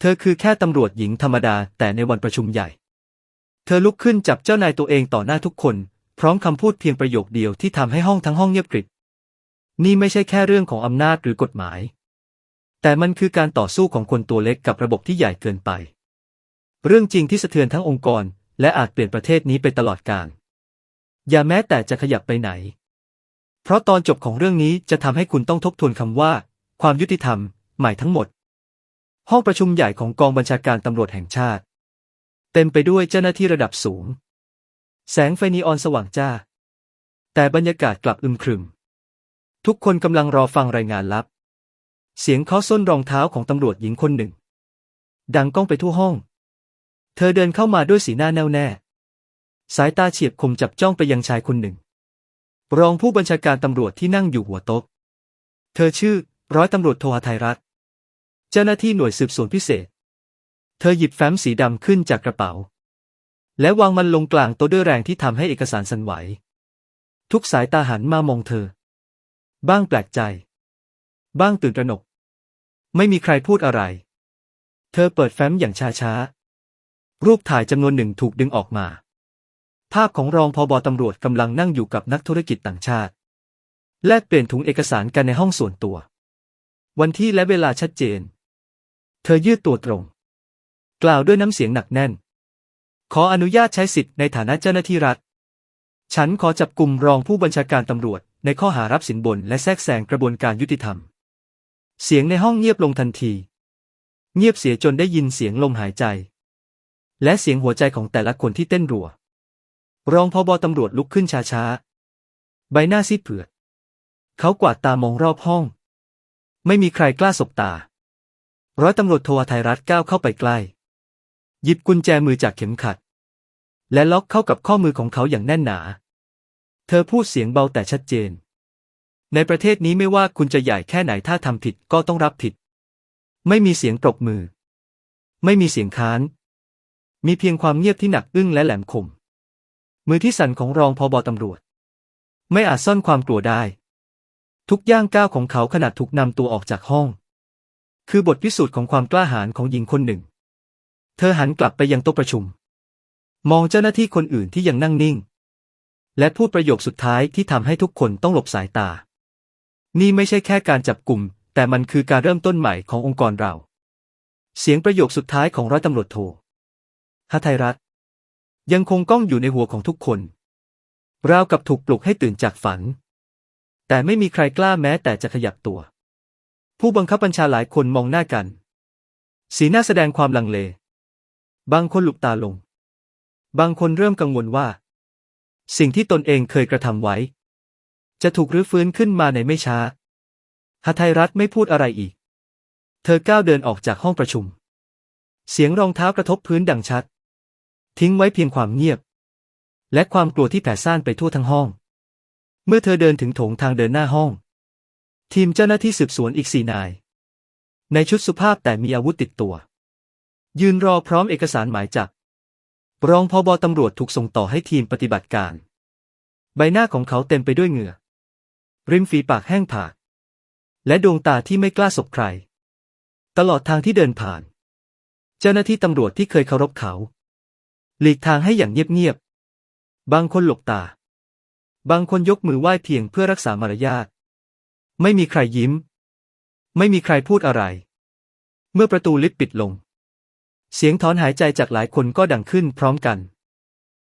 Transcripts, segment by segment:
เธอคือแค่ตำรวจหญิงธรรมดาแต่ในวันประชุมใหญ่ เธอลุกขึ้นจับเจ้านายตัวเองต่อหน้าทุกคน พร้อมคำพูดเพียงประโยคเดียวที่ทำให้ห้องทั้งห้องเงียบกริบนี่ไม่ใช่แค่เรื่องของอำนาจหรือกฎหมาย แต่มันคือการต่อสู้ของคนตัวเล็กกับระบบที่ใหญ่เกินไป เรื่องจริงที่สะเทือนทั้งองค์กร และอาจเปลี่ยนประเทศนี้ไปตลอดกาลอย่าแม้แต่จะขยับไปไหน เพราะตอนจบของเรื่องนี้จะทำให้คุณต้องทบทวนคำว่า ความยุติธรรม ใหม่ทั้งหมด ห้องประชุมใหญ่ของกองบัญชาการตำรวจแห่งชาติ เต็มไปด้วยเจ้าหน้าที่ระดับสูง แสงไฟนีออนสว่างจ้า แต่บรรยากาศกลับอึมครึม ทุกคนกำลังรอฟังรายงานลับ เสียงเคาะส้นรองเท้าของตำรวจหญิงคนหนึ่ง ดังก้องไปทั่วห้อง เธอเดินเข้ามาด้วยสีหน้าแน่วแน่ สายตาเฉียบคมจับจ้องไปยังชายคนหนึ่ง รองผู้บัญชาการตำรวจที่นั่งอยู่หัวโต๊ะ เธอชื่อ ร้อยตำรวจโทหทัยรัตน์ เจ้าหน้าที่หน่วยสืบสวนพิเศษ เธอหยิบแฟ้มสีดำขึ้นจากกระเป๋า และวางมันลงกลางโต๊ะด้วยแรงที่ทำให้เอกสารสั่นไหว ทุกสายตาหันมามองเธอ บ้างแปลกใจ บ้างตื่นตระหนก ไม่มีใครพูดอะไร เธอเปิดแฟ้มอย่างช้าๆ รูปถ่ายจำนวนหนึ่งถูกดึงออกมา ภาพของรองพอบอตำรวจกำลังนั่งอยู่กับนักธุรกิจต่างชาติ แลกเปลี่ยนถุงเอกสารกันในห้องส่วนตัววันที่และเวลาชัดเจน เธอยืดตัวตรง กล่าวด้วยน้ำเสียงหนักแน่น ขออนุญาตใช้สิทธิ์ในฐานะเจ้าหน้าที่รัฐ ฉันขอจับกลุ่มรองผู้บัญชาการตำรวจ ในข้อหารับสินบนและแทรกแซงกระบวนการยุติธรรม เสียงในห้องเงียบลงทันที เงียบเสียจนได้ยินเสียงลมหายใจ และเสียงหัวใจของแต่ละคนที่เต้นรัว รองพอบอตำรวจลุกขึ้นช้าๆ ใบหน้าซีดเผือด เขากวาดตามองรอบห้อง ไม่มีใครกล้าสบตา ร้อยตำรวจโทวไทยรัฐก้าวเข้าไปใกล้ หยิบกุญแจมือจากเข็มขัด และล็อกเข้ากับข้อมือของเขาอย่างแน่นหนา เธอพูดเสียงเบาแต่ชัดเจน ในประเทศนี้ไม่ว่าคุณจะใหญ่แค่ไหนถ้าทำผิดก็ต้องรับผิด ไม่มีเสียงปรบมือ ไม่มีเสียงค้าน มีเพียงความเงียบที่หนักอึ้งและแหลมคม มือที่สั่นของรองพอบอตำรวจ ไม่อาจซ่อนความกลัวได้ ทุกย่างก้าวของเขาขนาดถูกนำตัวออกจากห้อง คือบทพิสูจน์ของความกล้าหาญของหญิงคนหนึ่ง เธอหันกลับไปยังโต๊ะประชุม มองเจ้าหน้าที่คนอื่นที่ยังนั่งนิ่ง และพูดประโยคสุดท้ายที่ทำให้ทุกคนต้องหลบสายตา นี่ไม่ใช่แค่การจับกลุ่ม แต่มันคือการเริ่มต้นใหม่ขององค์กรเรา เสียงประโยคสุดท้ายของร้อยตำรวจโทหทัยรัตยังคงก้องอยู่ในหัวของทุกคน ราวกับถูกปลุกให้ตื่นจากฝัน แต่ไม่มีใครกล้าแม้แต่จะขยับตัว ผู้บังคับบัญชาหลายคนมองหน้ากัน สีหน้าแสดงความลังเล บางคนหลุบตาลง บางคนเริ่มกังวลว่า สิ่งที่ตนเองเคยกระทำไว้ จะถูกรื้อฟื้นขึ้นมาในไม่ช้าหทัยรัตไม่พูดอะไรอีก เธอก้าวเดินออกจากห้องประชุม เสียงรองเท้ากระทบพื้นดังชัด ทิ้งไว้เพียงความเงียบ และความกลัวที่แผ่ซ่านไปทั่วทั้งห้อง เมื่อเธอเดินถึงโถงทางเดินหน้าห้อง ทีมเจ้าหน้าที่สืบสวนอีกสี่นาย ในชุดสุภาพแต่มีอาวุธติดตัว ยืนรอพร้อมเอกสารหมายจับรองพอบอตำรวจถูกส่งต่อให้ทีมปฏิบัติการ ใบหน้าของเขาเต็มไปด้วยเหงื่อ ริมฝีปากแห้งผาก และดวงตาที่ไม่กล้าสบใคร ตลอดทางที่เดินผ่าน เจ้าหน้าที่ตำรวจที่เคยเคารพเขา หลีกทางให้อย่างเงียบๆบางคนหลบตา บางคนยกมือไหว้เพียงเพื่อรักษามารยาท ไม่มีใครยิ้ม ไม่มีใครพูดอะไร เมื่อประตูลิฟต์ปิดลง เสียงถอนหายใจจากหลายคนก็ดังขึ้นพร้อมกัน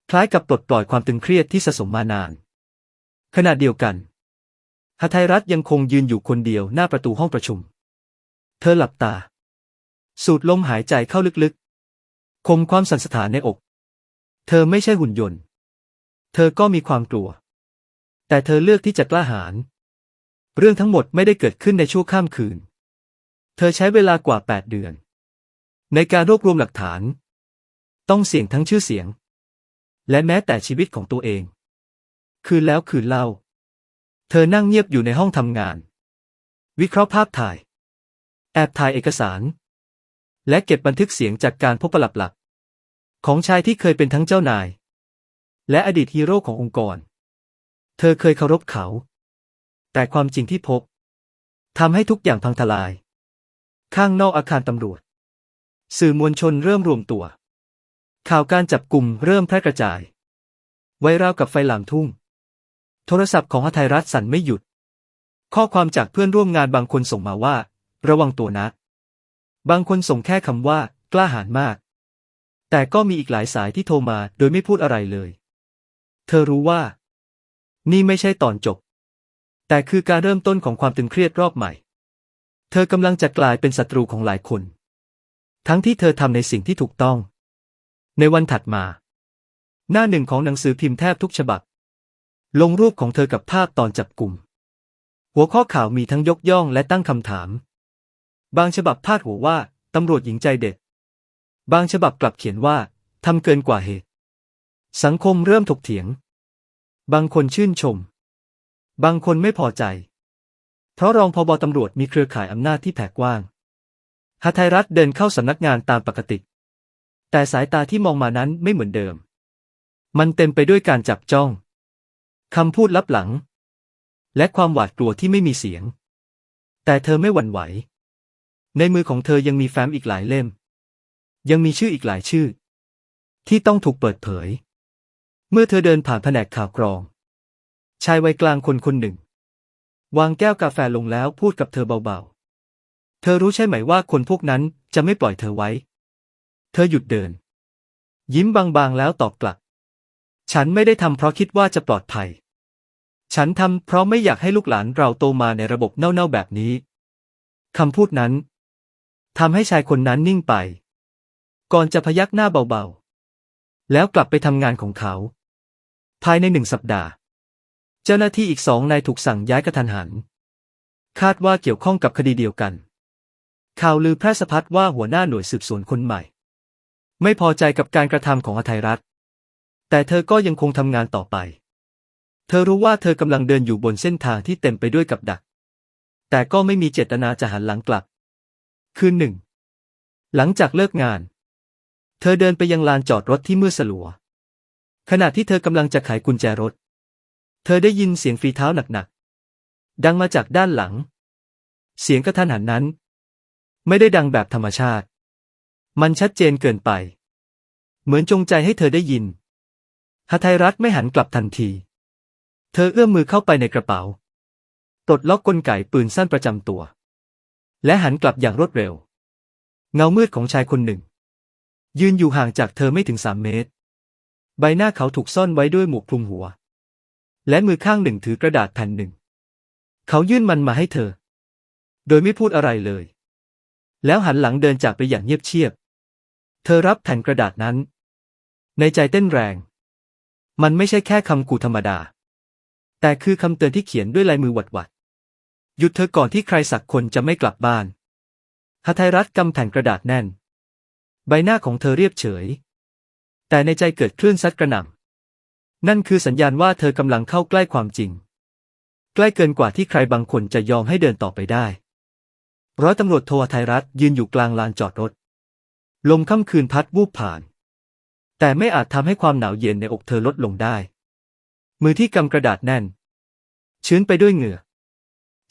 คล้ายกับปลดปล่อยความตึงเครียดที่สะสมมานาน ขณะเดียวกันหทัยรัตยังคงยืนอยู่คนเดียวหน้าประตูห้องประชุม เธอหลับตา สูดลมหายใจเข้าลึกๆ คมความสั่นสถานในอก เธอไม่ใช่หุ่นยนต์ เธอก็มีความกลัว แต่เธอเลือกที่จะกล้าหาญ เรื่องทั้งหมดไม่ได้เกิดขึ้นในชั่วข้ามคืน เธอใช้เวลากว่าแปดเดือน ในการรวบรวมหลักฐาน ต้องเสี่ยงทั้งชื่อเสียง และแม้แต่ชีวิตของตัวเอง คืนแล้วคืนเล่า เธอนั่งเงียบอยู่ในห้องทำงาน วิเคราะห์ภาพถ่าย แอบถ่ายเอกสาร และเก็บบันทึกเสียงจากการพบประหลับหลัก ของชายที่เคยเป็นทั้งเจ้านาย และอดีตฮีโร่ขององค์กร เธอเคยเคารพเขา แต่ความจริงที่พบทำให้ทุกอย่างพังทลาย ข้างนอกอาคารตำรวจ สื่อมวลชนเริ่มรวมตัว ข่าวการจับกลุ่มเริ่มแพร่กระจาย ไว้ราวกับไฟหลามทุ่ง โทรศัพท์ของหทัยรัฐสั่นไม่หยุด ข้อความจากเพื่อนร่วมงานบางคนส่งมาว่า ระวังตัวนะ บางคนส่งแค่คำว่า กล้าหาญมาก แต่ก็มีอีกหลายสายที่โทรมาโดยไม่พูดอะไรเลย เธอรู้ว่า นี่ไม่ใช่ตอนจบ แต่คือการเริ่มต้นของความตึงเครียดรอบใหม่ เธอกำลังจะกลายเป็นศัตรูของหลายคน ทั้งที่เธอทำในสิ่งที่ถูกต้อง ในวันถัดมา หน้าหนึ่งของหนังสือพิมพ์แทบทุกฉบับ ลงรูปของเธอกับภาพตอนจับกลุ่ม หัวข้อข่าวมีทั้งยกย่องและตั้งคำถาม บางฉบับพาดหัวว่าตำรวจหญิงใจเด็ด บางฉบับกลับเขียนว่าทำเกินกว่าเหตุ สังคมเริ่มถกเถียง บางคนชื่นชม บางคนไม่พอใจ เพราะรองพบตำรวจมีเครือข่ายอำนาจที่แผ่กว้างหทัยรัฐเดินเข้าสำนักงานตามปกติ แต่สายตาที่มองมานั้นไม่เหมือนเดิม มันเต็มไปด้วยการจับจ้องคำพูดลับหลัง และความหวาดกลัวที่ไม่มีเสียง แต่เธอไม่หวั่นไหว ในมือของเธอยังมีแฟ้มอีกหลายเล่ม ยังมีชื่ออีกหลายชื่อ ที่ต้องถูกเปิดเผย เมื่อเธอเดินผ่านแผนกข่าวกรอง ชายวัยกลางคนคนหนึ่ง วางแก้วกาแฟลงแล้วพูดกับเธอเบาๆ เธอรู้ใช่ไหมว่าคนพวกนั้นจะไม่ปล่อยเธอไว้ เธอหยุดเดิน ยิ้มบางๆแล้วตอบกลับ ฉันไม่ได้ทำเพราะคิดว่าจะปลอดภัย ฉันทำเพราะไม่อยากให้ลูกหลานเราโตมาในระบบเน่าๆแบบนี้คำพูดนั้นทำให้ชายคนนั้นนิ่งไป ก่อนจะพยักหน้าเบาๆ แล้วกลับไปทำงานของเขา ภายในหนึ่งสัปดาห์ เจ้าหน้าที่อีกสองนายถูกสั่งย้ายกระทันหัน คาดว่าเกี่ยวข้องกับคดีเดียวกัน ข่าวลือแพร่สะพัดว่าหัวหน้าหน่วยสืบสวนคนใหม่ ไม่พอใจกับการกระทำของอทัยรัฐ แต่เธอก็ยังคงทำงานต่อไป เธอรู้ว่าเธอกำลังเดินอยู่บนเส้นทางที่เต็มไปด้วยกับดัก แต่ก็ไม่มีเจตนาจะหันหลังกลับ คืนหนึ่ง หลังจากเลิกงาน เธอเดินไปยังลานจอดรถที่มืดสลัวขณะที่เธอกำลังจะไขกุญแจรถ เธอได้ยินเสียงฝีเท้าหนักๆ ดังมาจากด้านหลัง เสียงกระทันหันนั้น ไม่ได้ดังแบบธรรมชาติ มันชัดเจนเกินไป เหมือนจงใจให้เธอได้ยินหทัยรัฐไม่หันกลับทันที เธอเอื้อมมือเข้าไปในกระเป๋า ปลดล็อกกลไกปืนสั้นประจำตัว และหันกลับอย่างรวดเร็ว เงามืดของชายคนหนึ่ง ยืนอยู่ห่างจากเธอไม่ถึงสามเมตร ใบหน้าเขาถูกซ่อนไว้ด้วยหมวกคลุมหัว และมือข้างหนึ่งถือกระดาษแผ่นหนึ่ง เขายื่นมันมาให้เธอ โดยไม่พูดอะไรเลย แล้วหันหลังเดินจากไปอย่างเงียบเชียบ เธอรับแผ่นกระดาษนั้น ในใจเต้นแรง มันไม่ใช่แค่คำกูธรรมดา แต่คือคำเตือนที่เขียนด้วยลายมือหวัดหวัดหยุดเธอก่อนที่ใครสักคนจะไม่กลับบ้านหทัยรัฐกำแผ่นกระดาษแน่น ใบหน้าของเธอเรียบเฉย แต่ในใจเกิดคลื่นซัดกระหน่ำ นั่นคือสัญญาณว่าเธอกำลังเข้าใกล้ความจริง ใกล้เกินกว่าที่ใครบางคนจะยอมให้เดินต่อไปได้ ร้อยตำรวจโทหทัยรัฐยืนอยู่กลางลานจอดรถ ลมค่ำคืนพัดวูบผ่าน แต่ไม่อาจทำให้ความหนาวเย็นในอกเธอลดลงได้ มือที่กำกระดาษแน่น ชื้นไปด้วยเหงื่อ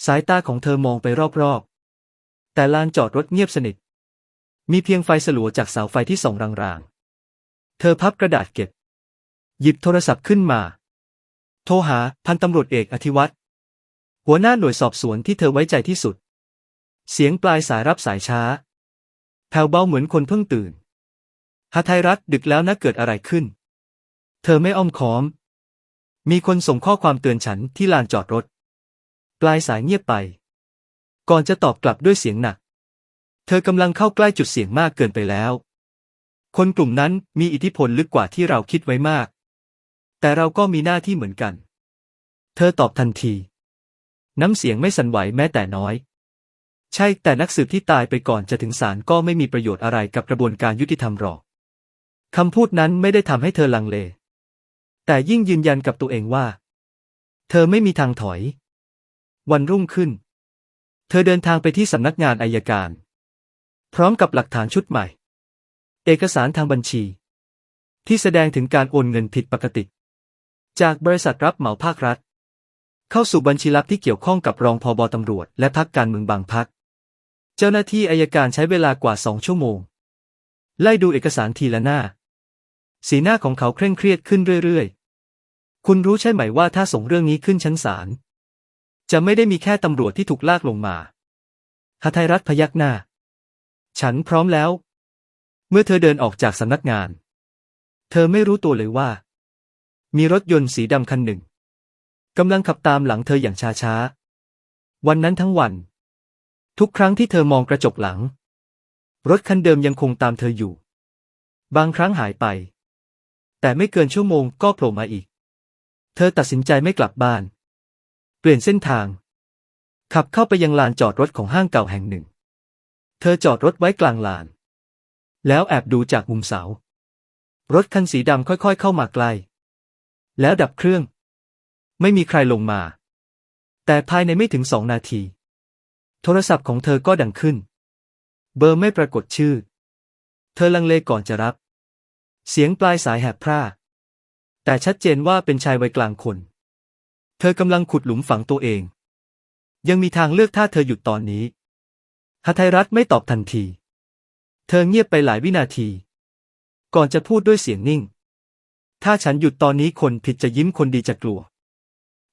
สายตาของเธอมองไปรอบๆ แต่ลานจอดรถเงียบสนิท มีเพียงไฟสลัวจากเสาไฟที่ส่องรางๆ เธอพับกระดาษเก็บ หยิบโทรศัพท์ขึ้นมา โทรหาพันตำรวจเอกอธิวัตรหัวหน้าหน่วยสอบสวนที่เธอไว้ใจที่สุด เสียงปลายสายรับสายช้า แผ่วเบาเหมือนคนเพิ่งตื่นหทัยรัฐดึกแล้วนะเกิดอะไรขึ้น เธอไม่อ้อมค้อม มีคนส่งข้อความเตือนฉันที่ลานจอดรถ ปลายสายเงียบไป ก่อนจะตอบกลับด้วยเสียงหนัก เธอกำลังเข้าใกล้จุดเสี่ยงมากเกินไปแล้ว คนกลุ่มนั้นมีอิทธิพลลึกกว่าที่เราคิดไว้มาก แต่เราก็มีหน้าที่เหมือนกัน เธอตอบทันที น้ำเสียงไม่สั่นไหวแม้แต่น้อย ใช่ แต่นักสืบที่ตายไปก่อนจะถึงศาลก็ไม่มีประโยชน์อะไรกับกระบวนการยุติธรรมหรอกคำพูดนั้นไม่ได้ทำให้เธอลังเล แต่ยิ่งยืนยันกับตัวเองว่า เธอไม่มีทางถอย วันรุ่งขึ้น เธอเดินทางไปที่สำนักงานอายการ พร้อมกับหลักฐานชุดใหม่ เอกสารทางบัญชี ที่แสดงถึงการโอนเงินผิดปกติ จากบริษัทรับเหมาภาครัฐ เข้าสู่บัญชีลับที่เกี่ยวข้องกับรองพอบอตำรวจ และพักการเมืองบางพัก เจ้าหน้าที่อายการใช้เวลากว่าสองชั่วโมง ไล่ดูเอกสารทีละหน้า สีหน้าของเขาเคร่งเครียดขึ้นเรื่อยๆ คุณรู้ใช่ไหมว่าถ้าส่งเรื่องนี้ขึ้นชั้นศาลจะไม่ได้มีแค่ตำรวจที่ถูกลากลงมาหทัยรัฐพยักหน้า ฉันพร้อมแล้ว เมื่อเธอเดินออกจากสำนักงาน เธอไม่รู้ตัวเลยว่า มีรถยนต์สีดำคันหนึ่งกำลังขับตามหลังเธออย่างช้าๆ วันนั้นทั้งวัน ทุกครั้งที่เธอมองกระจกหลัง รถคันเดิมยังคงตามเธออยู่ บางครั้งหายไป แต่ไม่เกินชั่วโมงก็โผล่มาอีก เธอตัดสินใจไม่กลับบ้าน เปลี่ยนเส้นทาง ขับเข้าไปยังลานจอดรถของห้างเก่าแห่งหนึ่ง เธอจอดรถไว้กลางลาน แล้วแอบดูจากมุมเสา รถคันสีดำค่อยๆ เข้ามาใกล้ แล้วดับเครื่อง ไม่มีใครลงมา แต่ภายในไม่ถึงสองนาที โทรศัพท์ของเธอก็ดังขึ้น เบอร์ไม่ปรากฏชื่อ เธอลังเลก่อนจะรับ เสียงปลายสายแหบพร่า แต่ชัดเจนว่าเป็นชายวัยกลางคน เธอกำลังขุดหลุมฝังตัวเอง ยังมีทางเลือกถ้าเธอหยุดตอนนี้หทัยรัฐไม่ตอบทันที เธอเงียบไปหลายวินาที ก่อนจะพูดด้วยเสียงนิ่ง ถ้าฉันหยุดตอนนี้คนผิดจะยิ้มคนดีจะกลัว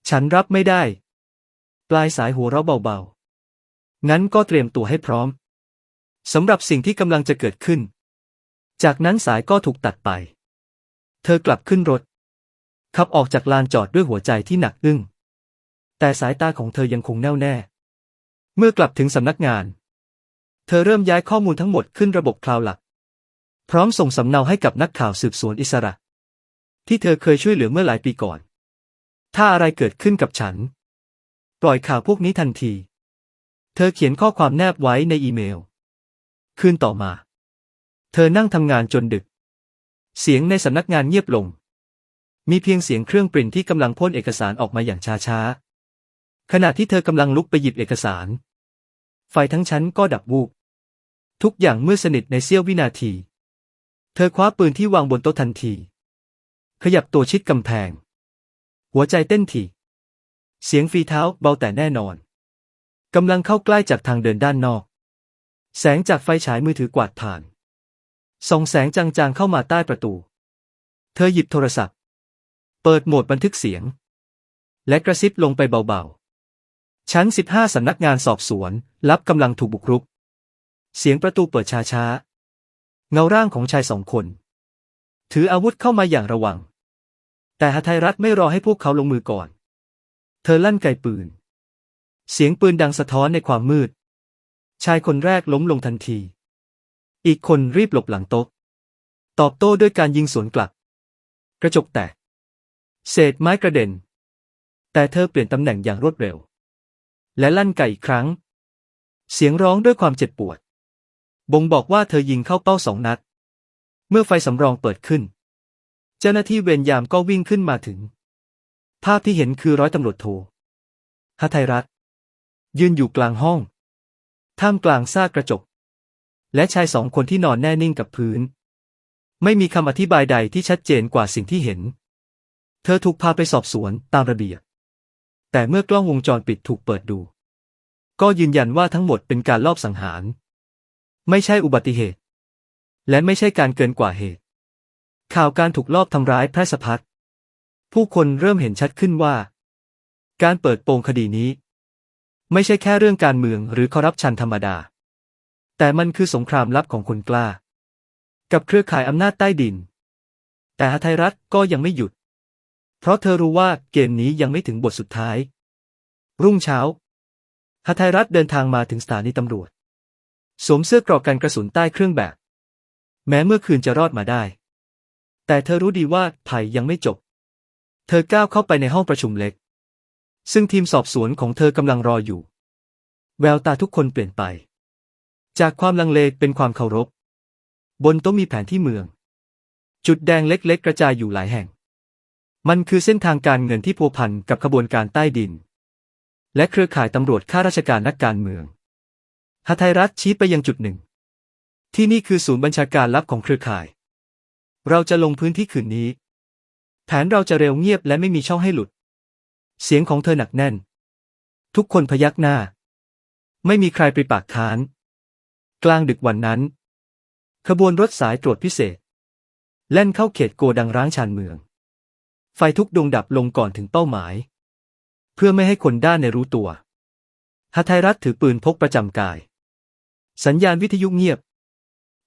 ฉันรับไม่ได้ ปลายสายหัวเราะเบาๆ งั้นก็เตรียมตัวให้พร้อมสำหรับสิ่งที่กำลังจะเกิดขึ้น จากนั้นสายก็ถูกตัดไป เธอกลับขึ้นรถ ขับออกจากลานจอดด้วยหัวใจที่หนักอึ้ง แต่สายตาของเธอยังคงแน่วแน่ เมื่อกลับถึงสำนักงาน เธอเริ่มย้ายข้อมูลทั้งหมดขึ้นระบบคลาวด์หลัก พร้อมส่งสำเนาให้กับนักข่าวสืบสวนอิสระ ที่เธอเคยช่วยเหลือเมื่อหลายปีก่อน ถ้าอะไรเกิดขึ้นกับฉัน ปล่อยข่าวพวกนี้ทันที เธอเขียนข้อความแนบไว้ในอีเมล คืนต่อมา เธอนั่งทำงานจนดึก เสียงในสำนักงานเงียบลง มีเพียงเสียงเครื่องปริ้นที่กำลังพ่นเอกสารออกมาอย่างช้าๆ ขณะที่เธอกำลังลุกไปหยิบเอกสาร ไฟทั้งชั้นก็ดับวูบ ทุกอย่างมืดสนิทในเสี้ยววินาที เธอคว้าปืนที่วางบนโต๊ะทันที ขยับตัวชิดกำแพง หัวใจเต้นถี่ เสียงฝีเท้าเบาแต่แน่นอน กำลังเข้าใกล้จากทางเดินด้านนอก แสงจากไฟฉายมือถือกวาดผ่าน ส่องแสงจางๆเข้ามาใต้ประตู เธอหยิบโทรศัพท์ เปิดโหมดบันทึกเสียง และกระซิบลงไปเบาๆ ชั้น 15 สำนักงานสอบสวน รับกำลังถูกบุกรุก เสียงประตูเปิดช้าๆ เงาร่างของชายสองคน ถืออาวุธเข้ามาอย่างระวัง แต่หทัยรัฐไม่รอให้พวกเขาลงมือก่อน เธอลั่นไกปืน เสียงปืนดังสะท้อนในความมืด ชายคนแรกล้มลงทันที อีกคนรีบหลบหลังโต๊ะ ตอบโต้ด้วยการยิงสวนกลับ กระจกแตก เศษไม้กระเด็น แต่เธอเปลี่ยนตำแหน่งอย่างรวดเร็ว และลั่นไกอีกครั้ง เสียงร้องด้วยความเจ็บปวด บ่งบอกว่าเธอยิงเข้าเป้าสองนัด เมื่อไฟสำรองเปิดขึ้น เจ้าหน้าที่เวรยามก็วิ่งขึ้นมาถึง ภาพที่เห็นคือร้อยตำรวจโทหทัยรัฐยืนอยู่กลางห้อง ท่ามกลางซากกระจก และชายสองคนที่นอนแน่นิ่งกับพื้น ไม่มีคำอธิบายใดที่ชัดเจนกว่าสิ่งที่เห็น เธอถูกพาไปสอบสวนตามระเบียบ แต่เมื่อกล้องวงจรปิดถูกเปิดดู ก็ยืนยันว่าทั้งหมดเป็นการลอบสังหาร ไม่ใช่อุบัติเหตุ และไม่ใช่การเกินกว่าเหตุ ข่าวการถูกลอบทำร้ายแพร่สะพัด ผู้คนเริ่มเห็นชัดขึ้นว่า การเปิดโปงคดีนี้ ไม่ใช่แค่เรื่องการเมืองหรือคอร์รัปชันธรรมดา แต่มันคือสงครามลับของคนกล้า กับเครือข่ายอำนาจใต้ดิน แต่หทัยรัฐก็ยังไม่หยุด เพราะเธอรู้ว่าเกมนี้ยังไม่ถึงบทสุดท้าย รุ่งเช้าหทัยรัฐเดินทางมาถึงสถานีตำรวจ สวมเสื้อกรอกกันกระสุนใต้เครื่องแบบ แม้เมื่อคืนจะรอดมาได้ แต่เธอรู้ดีว่าภัยยังไม่จบ เธอก้าวเข้าไปในห้องประชุมเล็ก ซึ่งทีมสอบสวนของเธอกำลังรออยู่ แววตาทุกคนเปลี่ยนไป จากความลังเลเป็นความเคารพ บนโต๊ะมีแผนที่เมือง จุดแดงเล็กๆ กระจายอยู่หลายแห่ง มันคือเส้นทางการเงินที่พัวพันกับขบวนการใต้ดิน และเครือข่ายตำรวจข้าราชการนักการเมืองหทัยรัฐชี้ไปยังจุดหนึ่ง ที่นี่คือศูนย์บัญชาการลับของเครือข่าย เราจะลงพื้นที่คืนนี้ แผนเราจะเร็วเงียบและไม่มีช่องให้หลุด เสียงของเธอหนักแน่น ทุกคนพยักหน้า ไม่มีใครปริปากค้าน กลางดึกวันนั้น ขบวนรถสายตรวจพิเศษ แล่นเข้าเขตโกดังร้างชานเมือง ไฟทุกดวงดับลงก่อนถึงเป้าหมาย เพื่อไม่ให้คนด้านในรู้ตัวหทัยรัฐถือปืนพกประจำกาย สัญญาณวิทยุเงียบ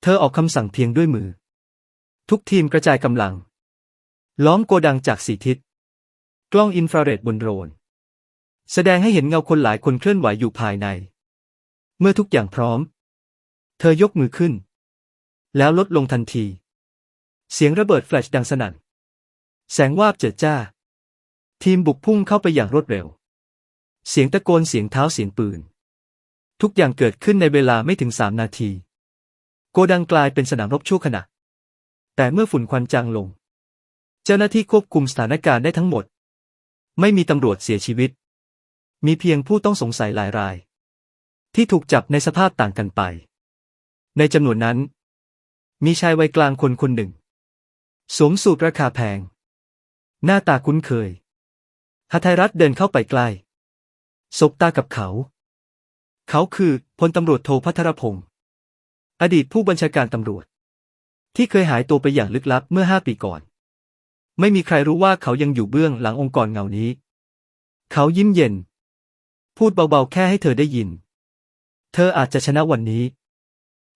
เธอออกคำสั่งเพียงด้วยมือ ทุกทีมกระจายกำลัง ล้อมโกดังจากสี่ทิศ กล้องอินฟราเรดบนโดรน แสดงให้เห็นเงาคนหลายคนเคลื่อนไหวอยู่ภายใน เมื่อทุกอย่างพร้อม เธอยกมือขึ้น แล้วลดลงทันที เสียงระเบิดแฟลชดังสนั่น แสงวาบเจิดจ้า ทีมบุกพุ่งเข้าไปอย่างรวดเร็ว เสียงตะโกนเสียงเท้าเสียงปืน ทุกอย่างเกิดขึ้นในเวลาไม่ถึงสามนาที โกดังกลายเป็นสนามรบชั่วขณะ แต่เมื่อฝุ่นควันจางลง เจ้าหน้าที่ควบคุมสถานการณ์ได้ทั้งหมด ไม่มีตำรวจเสียชีวิต มีเพียงผู้ต้องสงสัยหลายราย ที่ถูกจับในสภาพต่างกันไป ในจำนวนนั้น มีชายวัยกลางคนคนหนึ่ง สวมสูทราคาแพง หน้าตาคุ้นเคยหทัยรัฐเดินเข้าไปใกล้สบตากับเขา เขาคือพลตำรวจโทพัทรพงศ์อดีตผู้บัญชาการตำรวจ ที่เคยหายตัวไปอย่างลึกลับเมื่อห้าปีก่อน ไม่มีใครรู้ว่าเขายังอยู่เบื้องหลังองค์กรเงานี้ เขายิ้มเย็น พูดเบาๆแค่ให้เธอได้ยิน เธออาจจะชนะวันนี้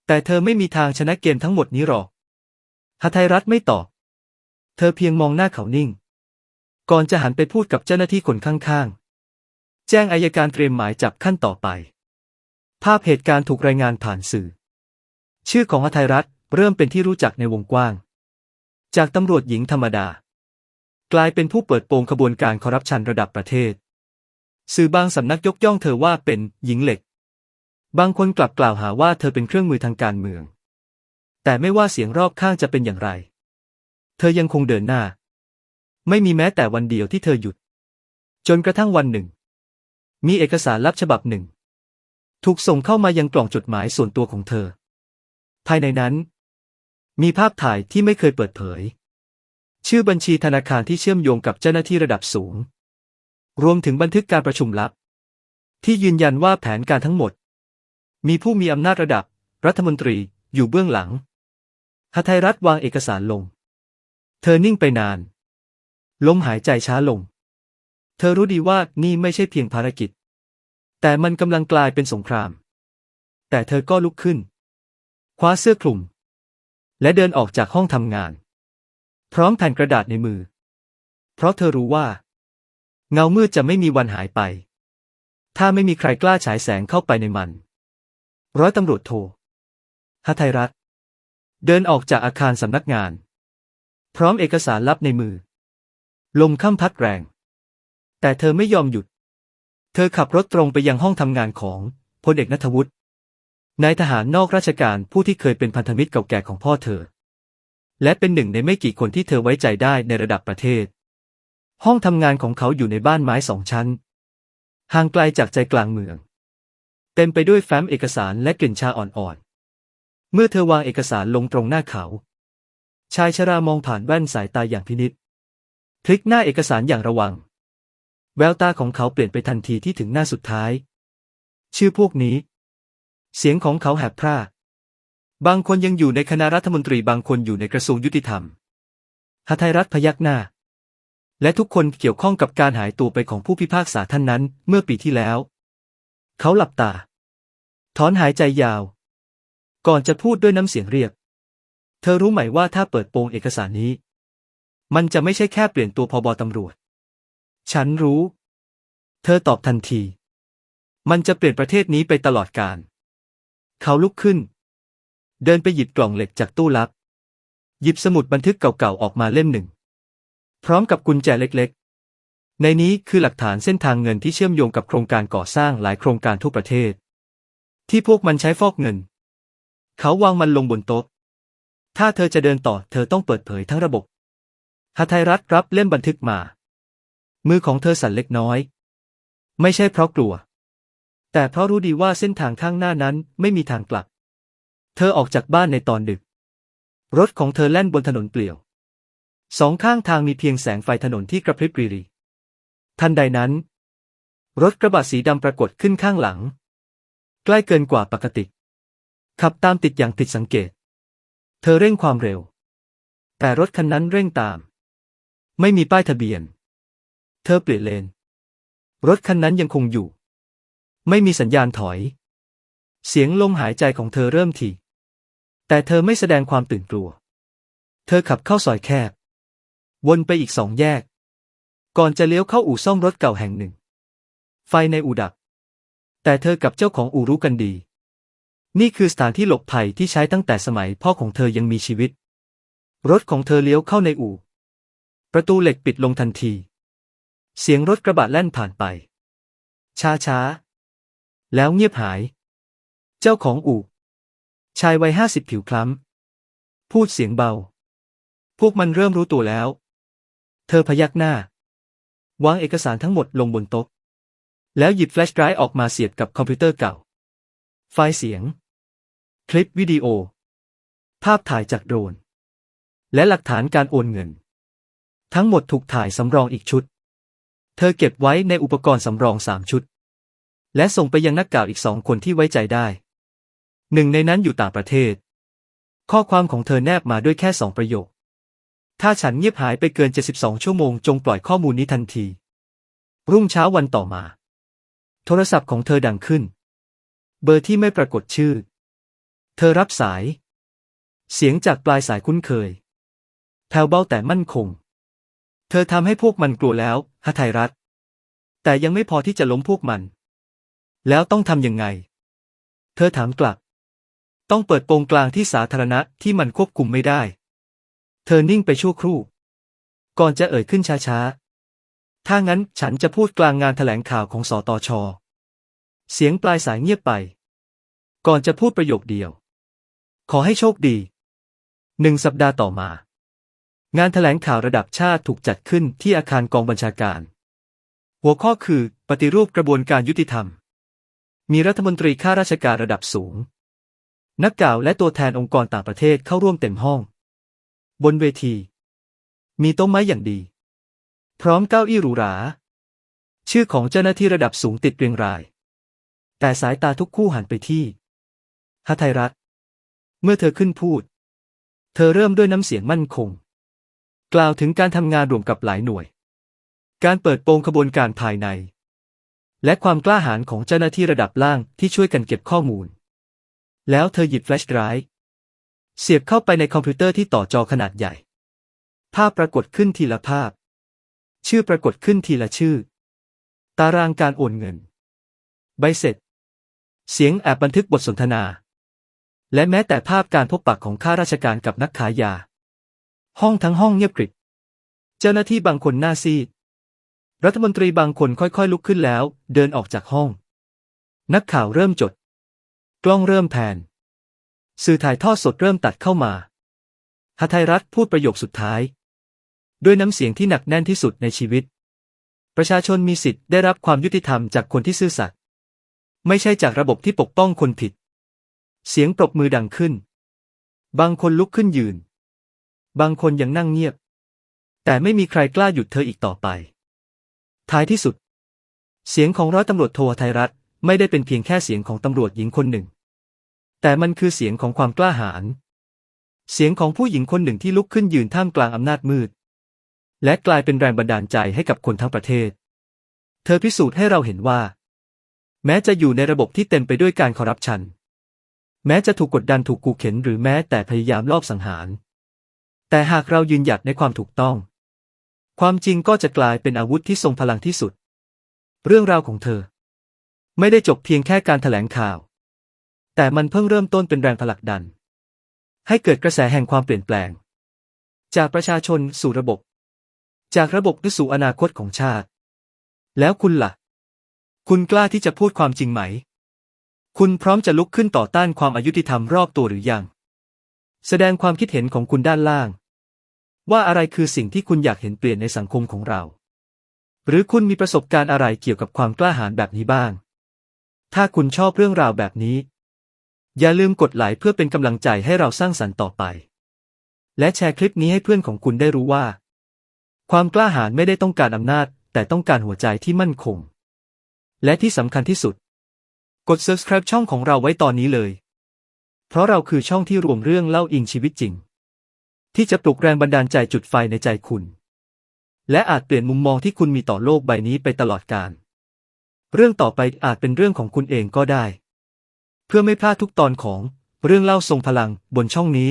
แต่เธอไม่มีทางชนะเกมทั้งหมดนี้หรอกหทัยรัฐไม่ตอบ เธอเพียงมองหน้าเขานิ่ง ก่อนจะหันไปพูดกับเจ้าหน้าที่คนข้างๆ แจ้งอายการเตรียมหมายจับขั้นต่อไป ภาพเหตุการณ์ถูกรายงานผ่านสื่อ ชื่อของหทัยรัฐ เริ่มเป็นที่รู้จักในวงกว้าง จากตำรวจหญิงธรรมดา กลายเป็นผู้เปิดโปงขบวนการคอร์รัปชันระดับประเทศ สื่อบางสำนักยกย่องเธอว่าเป็นหญิงเหล็ก บางคนกลับกล่าวหาว่าเธอเป็นเครื่องมือทางการเมือง แต่ไม่ว่าเสียงรอบข้างจะเป็นอย่างไร เธอยังคงเดินหน้า ไม่มีแม้แต่วันเดียวที่เธอหยุด จนกระทั่งวันหนึ่ง มีเอกสารลับฉบับหนึ่ง ถูกส่งเข้ามายังกล่องจดหมายส่วนตัวของเธอ ภายในนั้น มีภาพถ่ายที่ไม่เคยเปิดเผย ชื่อบัญชีธนาคารที่เชื่อมโยงกับเจ้าหน้าที่ระดับสูง รวมถึงบันทึกการประชุมลับ ที่ยืนยันว่าแผนการทั้งหมด มีผู้มีอำนาจระดับ รัฐมนตรีอยู่เบื้องหลังหทัยรัฐวางเอกสารลง เธอนิ่งไปนาน ลมหายใจช้าลง เธอรู้ดีว่านี่ไม่ใช่เพียงภารกิจ แต่มันกำลังกลายเป็นสงคราม แต่เธอก็ลุกขึ้น คว้าเสื้อคลุม และเดินออกจากห้องทำงาน พร้อมแผ่นกระดาษในมือ เพราะเธอรู้ว่า เงามืดจะไม่มีวันหายไป ถ้าไม่มีใครกล้าฉายแสงเข้าไปในมัน ร้อยตำรวจโทหทัยรัฐ เดินออกจากอาคารสำนักงาน พร้อมเอกสารลับในมือ ลมค่ำพัดแรง แต่เธอไม่ยอมหยุด เธอขับรถตรงไปยังห้องทำงานของพลเอกนัทวุฒิ นายทหารนอกราชการผู้ที่เคยเป็นพันธมิตรเก่าแก่ของพ่อเธอ และเป็นหนึ่งในไม่กี่คนที่เธอไว้ใจได้ในระดับประเทศ ห้องทำงานของเขาอยู่ในบ้านไม้สองชั้น ห่างไกลจากใจกลางเมือง เต็มไปด้วยแฟ้มเอกสารและกลิ่นชาอ่อนๆ เมื่อเธอวางเอกสารลงตรงหน้าเขา ชายชรามองผ่านแว่นสายตาอย่างพินิษพลิกหน้าเอกสารอย่างระวัง แววตาของเขาเปลี่ยนไปทันทีที่ถึงหน้าสุดท้าย ชื่อพวกนี้ เสียงของเขาแหบพร่า บางคนยังอยู่ในคณะรัฐมนตรีบางคนอยู่ในกระทรวงยุติธรรมหทัยรัฐพยักหน้า และทุกคนเกี่ยวข้องกับการหายตัวไปของผู้พิพากษาท่านนั้น เมื่อปีที่แล้ว เขาหลับตา ถอนหายใจยาว ก่อนจะพูดด้วยน้ำเสียงเรียบ เธอรู้ไหมว่าถ้าเปิดโปงเอกสารนี้ มันจะไม่ใช่แค่เปลี่ยนตัวพบตำรวจ ฉันรู้ เธอตอบทันที มันจะเปลี่ยนประเทศนี้ไปตลอดกาล เขาลุกขึ้น เดินไปหยิบกล่องเหล็กจากตู้ลับ หยิบสมุดบันทึกเก่าๆออกมาเล่มหนึ่ง พร้อมกับกุญแจเล็กๆ ในนี้คือหลักฐานเส้นทางเงินที่เชื่อมโยงกับโครงการก่อสร้างหลายโครงการทั่วประเทศ ที่พวกมันใช้ฟอกเงิน เขาวางมันลงบนโต๊ะ ถ้าเธอจะเดินต่อเธอต้องเปิดเผยทั้งระบบหทัยรัฐรับเล่มบันทึกมา มือของเธอสั่นเล็กน้อย ไม่ใช่เพราะกลัว แต่เพราะรู้ดีว่าเส้นทางข้างหน้านั้นไม่มีทางกลับ เธอออกจากบ้านในตอนดึก รถของเธอแล่นบนถนนเปลี่ยว สองข้างทางมีเพียงแสงไฟถนนที่กระพริบรีรี ทันใดนั้น รถกระบะสีดำปรากฏขึ้นข้างหลัง ใกล้เกินกว่าปกติ ขับตามติดอย่างผิดสังเกต เธอเร่งความเร็ว แต่รถคันนั้นเร่งตาม ไม่มีป้ายทะเบียน เธอเปลี่ยนเลน รถคันนั้นยังคงอยู่ ไม่มีสัญญาณถอย เสียงลมหายใจของเธอเริ่มถี่ แต่เธอไม่แสดงความตื่นกลัว เธอขับเข้าซอยแคบ วนไปอีกสองแยก ก่อนจะเลี้ยวเข้าอู่ซ่อมรถเก่าแห่งหนึ่ง ไฟในอู่ดับ แต่เธอกับเจ้าของอู่รู้กันดี นี่คือสถานที่หลบภัยที่ใช้ตั้งแต่สมัยพ่อของเธอยังมีชีวิต รถของเธอเลี้ยวเข้าในอู่ ประตูเหล็กปิดลงทันที เสียงรถกระบะแล่นผ่านไป ช้าช้า แล้วเงียบหาย เจ้าของอู่ ชายวัยห้าสิบผิวคล้ำ พูดเสียงเบา พวกมันเริ่มรู้ตัวแล้ว เธอพยักหน้า วางเอกสารทั้งหมดลงบนโต๊ะ แล้วหยิบแฟลชไดรฟ์ออกมาเสียบกับคอมพิวเตอร์เก่า ไฟล์เสียง คลิปวิดีโอ ภาพถ่ายจากโดรน และหลักฐานการโอนเงิน ทั้งหมดถูกถ่ายสำรองอีกชุด เธอเก็บไว้ในอุปกรณ์สำรองสามชุด และส่งไปยังนักข่าวอีกสองคนที่ไว้ใจได้ หนึ่งในนั้นอยู่ต่างประเทศ ข้อความของเธอแนบมาด้วยแค่สองประโยค ถ้าฉันเงียบหายไปเกิน 72 ชั่วโมงจงปล่อยข้อมูลนี้ทันที รุ่งเช้าวันต่อมา โทรศัพท์ของเธอดังขึ้น เบอร์ที่ไม่ปรากฏชื่อ เธอรับสาย เสียงจากปลายสายคุ้นเคยแผ่วเบาแต่มั่นคง เธอทำให้พวกมันกลัวแล้วฮะไทยรัฐ แต่ยังไม่พอที่จะล้มพวกมัน แล้วต้องทำยังไง เธอถามกลับ ต้องเปิดโปงกลางที่สาธารณะที่มันควบคุมไม่ได้ เธอนิ่งไปชั่วครู่ ก่อนจะเอ่ยขึ้นช้าๆ ถ้างั้นฉันจะพูดกลางงานแถลงข่าวของสอตอชอเสียงปลายสายเงียบไป ก่อนจะพูดประโยคเดียว ขอให้โชคดี หนึ่งสัปดาห์ต่อมา งานแถลงข่าวระดับชาติถูกจัดขึ้นที่อาคารกองบัญชาการ หัวข้อคือ ปฏิรูปกระบวนการยุติธรรม มีรัฐมนตรีข้าราชการระดับสูง นักกล่าวและตัวแทนองค์กรต่างประเทศเข้าร่วมเต็มห้อง บนเวที มีโต๊ะไม้อย่างดี พร้อมเก้าอี้หรูหรา ชื่อของเจ้าหน้าที่ระดับสูงติดเรียงราย แต่สายตาทุกคู่หันไปที่ฮัทไทยรัฐ เมื่อเธอขึ้นพูด เธอเริ่มด้วยน้ำเสียงมั่นคง กล่าวถึงการทำงานรวมกับหลายหน่วย การเปิดโปงขบวนการภายใน และความกล้าหาญของเจ้าหน้าที่ระดับล่างที่ช่วยกันเก็บข้อมูล แล้วเธอหยิบแฟลชไดรฟ์เสียบเข้าไปในคอมพิวเตอร์ที่ต่อจอขนาดใหญ่ ภาพปรากฏขึ้นทีละภาพ ชื่อปรากฏขึ้นทีละชื่อ ตารางการโอนเงิน ใบเสร็จ เสียงแอบบันทึกบทสนทนา และแม้แต่ภาพการพบปะของข้าราชการกับนักขายยา ห้องทั้งห้องเงียบกริบ เจ้าหน้าที่บางคนหน้าซีด รัฐมนตรีบางคนค่อยๆ ลุกขึ้นแล้ว เดินออกจากห้อง นักข่าวเริ่มจด กล้องเริ่มแพนสื่อถ่ายทอดสดเริ่มตัดเข้ามาหทัยรัฐพูดประโยคสุดท้าย ด้วยน้ำเสียงที่หนักแน่นที่สุดในชีวิต ประชาชนมีสิทธิ์ได้รับความยุติธรรมจากคนที่ซื่อสัตย์ไม่ใช่จากระบบที่ปกป้องคนผิด เสียงปรบมือดังขึ้น บางคนลุกขึ้นยืน บางคนยังนั่งเงียบ แต่ไม่มีใครกล้าหยุดเธออีกต่อไป ท้ายที่สุด เสียงของร้อยตำรวจโทไทยรัฐไม่ได้เป็นเพียงแค่เสียงของตำรวจหญิงคนหนึ่ง แต่มันคือเสียงของความกล้าหาญ เสียงของผู้หญิงคนหนึ่งที่ลุกขึ้นยืนท่ามกลางอำนาจมืด และกลายเป็นแรงบันดาลใจให้กับคนทั้งประเทศ เธอพิสูจน์ให้เราเห็นว่า แม้จะอยู่ในระบบที่เต็มไปด้วยการคอร์รัปชัน แม้จะถูกกดดันถูกกูเข็นหรือแม้แต่พยายามลอบสังหาร แต่หากเรายืนหยัดในความถูกต้อง ความจริงก็จะกลายเป็นอาวุธที่ทรงพลังที่สุด เรื่องราวของเธอ ไม่ได้จบเพียงแค่การถแถลงข่าว แต่มันเพิ่งเริ่มต้นเป็นแรงผลักดัน ให้เกิดกระแสแห่งความเปลี่ยนแปลง จากประชาชนสู่ระบบ จากระบบไปสู่อนาคตของชาติ แล้วคุณล่ะ คุณกล้าที่จะพูดความจริงไหม คุณพร้อมจะลุกขึ้นต่อต้านความอายุติธรรมรอบตัวหรือยัง แสดงความคิดเห็นของคุณด้านล่าง ว่าอะไรคือสิ่งที่คุณอยากเห็นเปลี่ยนในสังคมของเรา หรือคุณมีประสบการณ์อะไรเกี่ยวกับความกล้าหาญแบบนี้บ้าง ถ้าคุณชอบเรื่องราวแบบนี้ อย่าลืมกดไลค์เพื่อเป็นกำลังใจให้เราสร้างสรรค์ต่อไป และแชร์คลิปนี้ให้เพื่อนของคุณได้รู้ว่า ความกล้าหาญไม่ได้ต้องการอำนาจ แต่ต้องการหัวใจที่มั่นคง และที่สำคัญที่สุด กด subscribe ช่องของเราไว้ตอนนี้เลย เพราะเราคือช่องที่รวมเรื่องเล่าอิงชีวิตจริง ที่จะปลุกแรงบันดาลใจจุดไฟในใจคุณ และอาจเปลี่ยนมุมมองที่คุณมีต่อโลกใบนี้ไปตลอดกาลเรื่องต่อไปอาจเป็นเรื่องของคุณเองก็ได้ เพื่อไม่พลาดทุกตอนของเรื่องเล่าทรงพลังบนช่องนี้